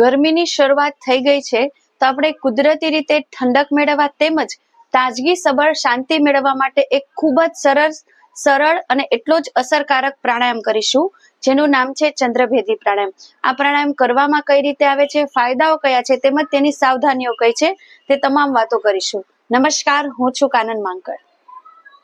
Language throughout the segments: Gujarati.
ગરમીની શરૂઆત થઈ ગઈ છે, તો આપણે કુદરતી રીતે ઠંડક મેળવવા તેમજ તાજગી સબળ શાંતિ મેળવવા માટે એક ખૂબ જ સરળ સરળ અને એટલો જ અસરકારક પ્રાણાયામ કરીશું, જેનું નામ છે ચંદ્રભેદી પ્રાણાયામ. આ પ્રાણાયામ કરવામાં કઈ રીતે આવે છે, ફાયદાઓ કયા છે તેમજ તેની સાવધાનીઓ કઈ છે તે તમામ વાતો કરીશું. નમસ્કાર, હું છું કાનન માંકડ.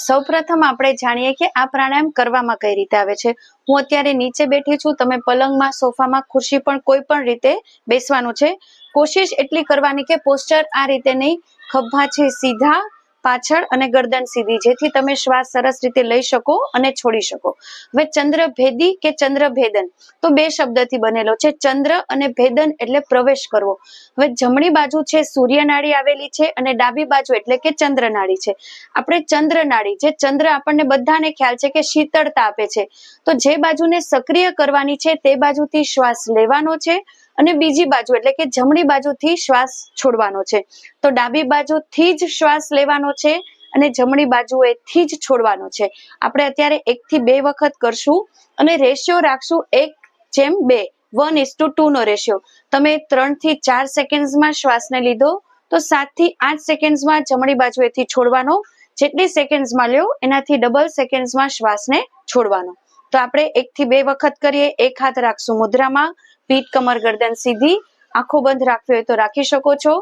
સૌપ્રથમ આપણે જાણીએ કે આ પ્રાણાયામ કરવામાં કઈ રીતે આવે છે. હું અત્યારે નીચે બેઠી છું, તમે પલંગમાં, સોફામાં, ખુરશી પણ કોઈ પણ રીતે બેસવાનું છે. કોશિશ એટલી કરવાની કે પોસ્ચર આ રીતે નહીં, ખભા છે સીધા પાછળ અને ગરદન સીધી, જેથી તમે શ્વાસ સરસ રીતે લઈ શકો અને છોડી શકો. હવે ચંદ્ર ભેદી કે ચંદ્ર ભેદન? તો બે શબ્દથી બનેલો છે. ચંદ્ર અને ભેદન એટલે પ્રવેશ કરવો. હવે જમણી બાજુ છે સૂર્યનાળી આવેલી છે અને ડાબી બાજુ એટલે કે ચંદ્રનાળી છે. આપણે ચંદ્રનાળી જે ચંદ્ર આપણને બધાને ખ્યાલ છે કે શીતળતા આપે છે. તો જે બાજુને સક્રિય કરવાની છે તે બાજુથી શ્વાસ લેવાનો છે અને બીજી બાજુ એટલે કે જમણી બાજુથી શ્વાસ છોડવાનો છે. તો ડાબી બાજુથી જ શ્વાસ લેવાનો છે અને જમણી બાજુએથી જ છોડવાનો છે. આપણે અત્યારે એક થી બે વખત કરશું અને રેશિયો રાખશું એક જેમ બે. વન ઇસ ટુ ટુ નો રેશિયો તમે ત્રણથી ચાર સેકન્ડ્સમાં શ્વાસને લીધો તો સાતથી આઠ સેકન્ડ્સમાં જમણી બાજુએથી છોડવાનો. જેટલી સેકન્ડ્સમાં લ્યો એનાથી ડબલ સેકન્ડ્સમાં શ્વાસને છોડવાનો. તો આપણે એક થી બે વખત કરીએ. એક હાથ રાખશું મુદ્રામાં. પીઠ કમર ગરદન સીધી આંખો બંધ રાખવી હોય તો રાખી શકો છો.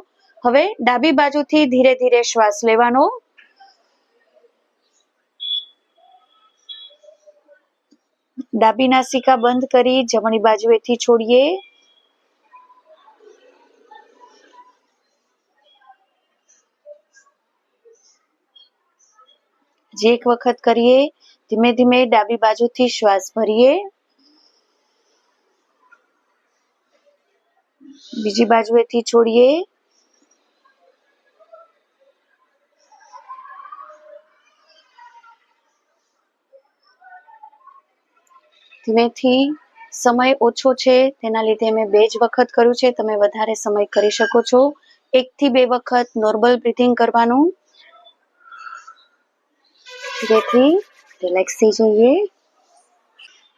હવે ડાબી બાજુથી ધીરે ધીરે શ્વાસ લેવાનો. ડાબી નાસિકા બંધ કરી જમણી બાજુએથી છોડીએ. જે એક વખત કરીએ, ધીમે ધીમે ડાબી બાજુથી શ્વાસ ભરીએ. બીજી બાજુએથી છોડીએ. ધીમેથી સમય ઓછો છે, તેના લીધે મેં બે જ વખત કર્યું છે. તમે વધારે સમય કરી શકો છો. એકથી બે વખત નોર્મલ બ્રિથિંગ કરવાનું. ધીરેથી રિલેક્સ થઈ જઈએ.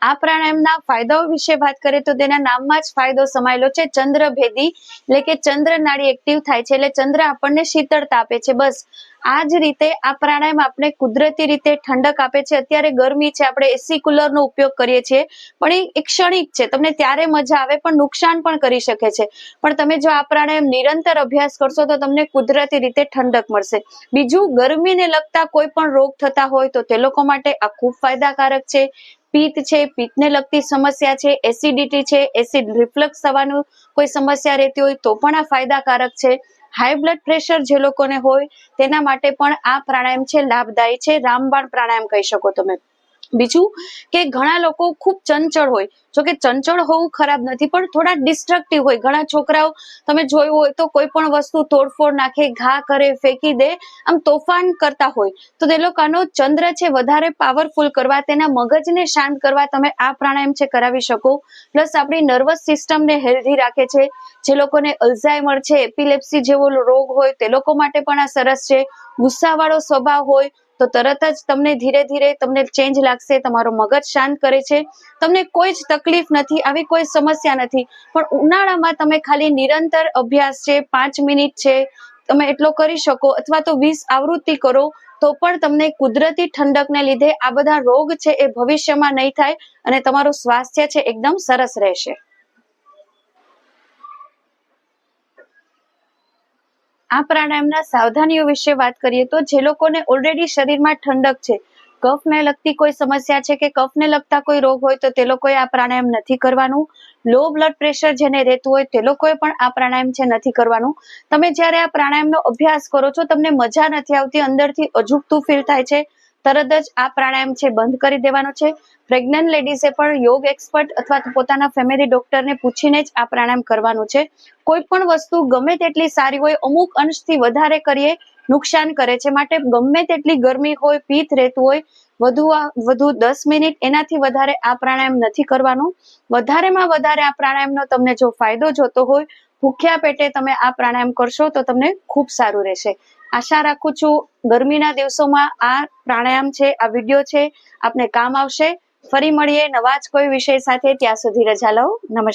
આ પ્રાણાયામના ફાયદાઓ વિશે વાત કરીએ તો તેના નામમાં જ ફાયદો સમાયેલો છે. ચંદ્ર ભેદી એટલે કે ચંદ્ર નાડી એક્ટિવ થાય છે એટલે ચંદ્ર આપણને શીતળતા આપે છે. બસ આ જ રીતે આ પ્રાણાયામ આપણે કુદરતી રીતે ઠંડક આપે છે. અત્યારે ગરમી છે, આપણે એસી કુલર નો ઉપયોગ કરીએ છીએ, પણ એ એક ક્ષણિક છે. તમને ત્યારે મજા આવે, પણ નુકસાન પણ કરી શકે છે. પણ તમે જો આ પ્રાણાયામ નિરંતર અભ્યાસ કરશો તો તમને કુદરતી રીતે ઠંડક મળશે. બીજું ગરમીને લગતા કોઈ પણ રોગ થતા હોય તો તે લોકો માટે આ ખૂબ ફાયદાકારક છે. પિત્ત છે, પિત્તને લગતી સમસ્યા છે, એસિડિટી છે, એસિડ રિફ્લક્સ થવાનું કોઈ સમસ્યા રહેતી હોય તો પણ આ ફાયદાકારક છે. હાઈ બ્લડ પ્રેશર જે લોકોને હોય તેના માટે પણ આ પ્રાણાયામ છે, લાભદાયી છે. રામબાણ પ્રાણાયામ કહી શકો તમે. બીજું કે ઘણા લોકો ખૂબ ચંચળ હોય. જો કે ચંચળ હોવું ખરાબ નથી, પણ થોડા ડિસ્ટ્રક્ટિવ હોય. ઘણા છોકરાઓ તમે જોયું હોય તો કોઈ પણ વસ્તુ તોડફોડ નાખે, ઘા કરે, ફેંકી દે, આમ તોફાન કરતા હોય. તો તે લોકોનો ચંદ્ર છે વધારે પાવરફુલ કરવા, તેના મગજને શાંત કરવા તમે આ પ્રાણાયામ છે કરાવી શકો. પ્લસ આપણી નર્વસ સિસ્ટમને હેલ્ધી રાખે છે. જે લોકોને અલ્ઝાઇમર છે એપિલેપ્સી જેવો રોગ હોય, તે લોકો માટે પણ આ સરસ છે. ગુસ્સાવાળો સ્વભાવ હોય તો તરત જ તમને ધીરે ધીરે તમને ચેન્જ લાગશે, તમારો મગજ શાંત કરે છે. તમને કોઈ જ તકલીફ નથી, આવી કોઈ સમસ્યા નથી. પણ ઉનાળામાં તમે ખાલી નિરંતર અભ્યાસ છે, પાંચ મિનિટ છે, તમે એટલો કરી શકો અથવા તો વીસ આવૃત્તિ કરો, તો પણ તમને કુદરતી ઠંડકને લીધે આ બધા રોગ છે એ ભવિષ્યમાં નહીં થાય અને તમારું સ્વાસ્થ્ય છે એકદમ સરસ રહેશે. આ પ્રાણાયામના સાવધાનીઓ વિશે વાત કરીએ તો જે લોકોને ઓલરેડી શરીરમાં ઠંડક છે, કફને લગતી કોઈ સમસ્યા છે કે કફને લગતા કોઈ રોગ હોય તો તે લોકોએ આ પ્રાણાયામ નથી કરવાનું. લો બ્લડ પ્રેશર જેને રહેતું હોય તે લોકોએ પણ આ પ્રાણાયામ છે નથી કરવાનું. તમે જ્યારે આ પ્રાણાયામનો અભ્યાસ કરો છો, તમને મજા નથી આવતી, અંદરથી અજુગતું ફીલ થાય છે. તરત જ આ પ્રાણાયામ છે બંધ કરી દેવાનો છે. પ્રેગ્નન્ટ લેડીઝે પણ યોગ એક્સપર્ટ અથવા તો પોતાના ફેમિલી ડોક્ટરને પૂછીને જ આ પ્રાણાયામ કરવાનું છે. કોઈ પણ વસ્તુ ગમે તેટલી સારી હોય, અમુક અંશથી વધારે કરીએ, નુકસાન કરે છે. માટે ગમે તેટલી ગરમી હોય પિત્ત રહેતું હોય, વધુ વધુ દસ મિનિટ એનાથી વધારે આ પ્રાણાયામ નથી કરવાનું. વધારેમાં વધારે આ પ્રાણાયામનો તમને જો ફાયદો જોતો હોય, ભૂખ્યા પેટે તમે આ પ્રાણાયામ કરશો તો તમને ખૂબ સારું રહેશે. આશા રાખું છું ગરમીના દિવસોમાં આ પ્રાણાયામ છે, આ વીડિયો છે, આપને કામ આવશે. ફરી મળીએ નવા જ કોઈ વિષય સાથે. ત્યાં સુધી રજા લઉં નમસ્કાર.